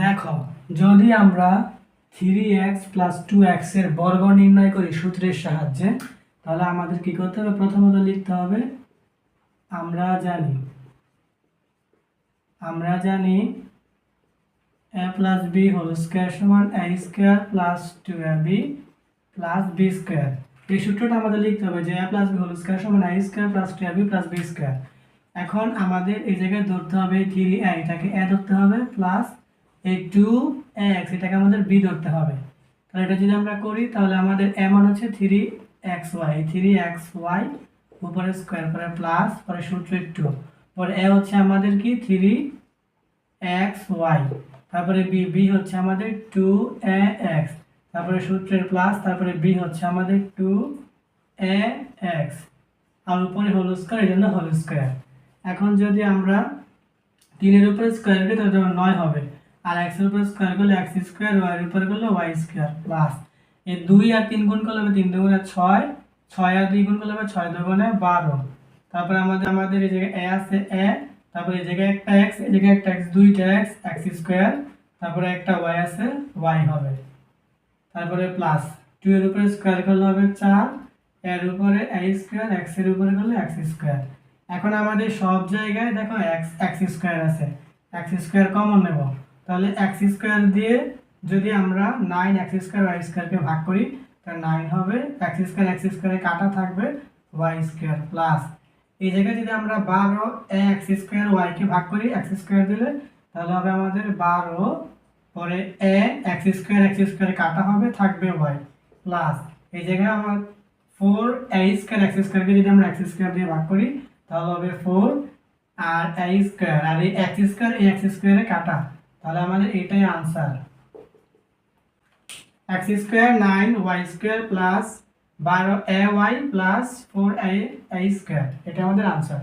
দেখো, যদি আমরা থ্রি এক্স প্লাস টু এক্সের বর্গ নির্ণয় করি সূত্রের সাহায্যে, তাহলে আমাদের কি করতে হবে? প্রথমত লিখতে হবে, আমরা জানি আমরা জানি a plus b whole square সমান a square plus two a b plus b square এই সূত্রটা আমাদের লিখতে হবে যে a plus b whole square সমান a square plus two a b plus b square এখন আমাদের এই জায়গায় ধরতে হবে থ্রি এটাকে এ ধরতে হবে প্লাস এই টু এক্স এটাকে আমাদের বি ধরতে হবে। তাহলে এটা যদি আমরা করি, তাহলে আমাদের এমন হচ্ছে three x y three x y উপরে স্কোয়ার পরে প্লাস পরে সূত্র টু পরে এ হচ্ছে আমাদের কি? থ্রি এক্স ওয়াই তারপরে বি বি হচ্ছে আমাদের টু এ এক্স তারপরে সূত্রের প্লাস তারপরে বি হচ্ছে আমাদের টু এ এক্স আর উপরে হোল স্কোয়ার এই জন্য হোল স্কোয়ার এখন যদি আমরা তিনের উপরে স্কোয়ার করি, তাহলে নয় হবে। আর এক্সের উপরে স্কোয়ার করলে এক্স স্কোয়ার ওয়াই এর উপরে করলে ওয়াই স্কোয়ার প্লাস এই দুই আর তিন গুণ করলে হবে তিন দুগুণে ছয় ছয় আর দুই গুণ করলে হবে ছয় দুগুণে বারো। তারপরে আমাদের আমাদের এই জায়গায় এ আছে এ তারপরে এই জায়গায় একটা এক্স এই জায়গায় একটা এক্স দুইটা এক্স এক্স স্কোয়ার তারপরে একটা ওয়াই আছে ওয়াই হবে। তারপরে প্লাস টু এর উপরে স্কোয়ার করলে হবে চার, এর উপরে এ স্কোয়ার এক্সের উপরে করলে এক্স স্কোয়ার এখন আমাদের সব জায়গায় দেখো এক্স এক্স স্কোয়ার আছে। এক্স স্কোয়ার কমন নেব। তাহলে এক্স স্কোয়ার দিয়ে যদি আমরা নাইন এক্স স্কোয়ার ওয়াই স্কোয়ারকে ভাগ করি, তাহলে নাইন হবে এক্স স্কোয়ার এক্স স্কোয়ারে কাটা থাকবে ওয়াই স্কোয়ার প্লাস এই জায়গায় যদি আমরা বারো এক্স স্কোয়ার ওয়াইকে ভাগ করি এক্স স্কোয়ার দিলে, তাহলে হবে আমাদের বারো, পরে এ এক্স স্কোয়ার এক্স স্কোয়ারে কাটা হবে, থাকবে ওয়াই প্লাস এই জায়গায় আমার ফোর এ স্কোয়ার এক্স স্কোয়ারকে যদি আমরা এক্স স্কোয়ার দিয়ে ভাগ করি, তাহলে হবে ফোর আর এ স্কোয়ার আর এই এক্স স্কোয়ার এই এক্স স্কোয়ারে কাটা। তাহলে আমাদের এটাই answer x square nine y square plus বারো a y plus four a square এটা আমাদের আনসার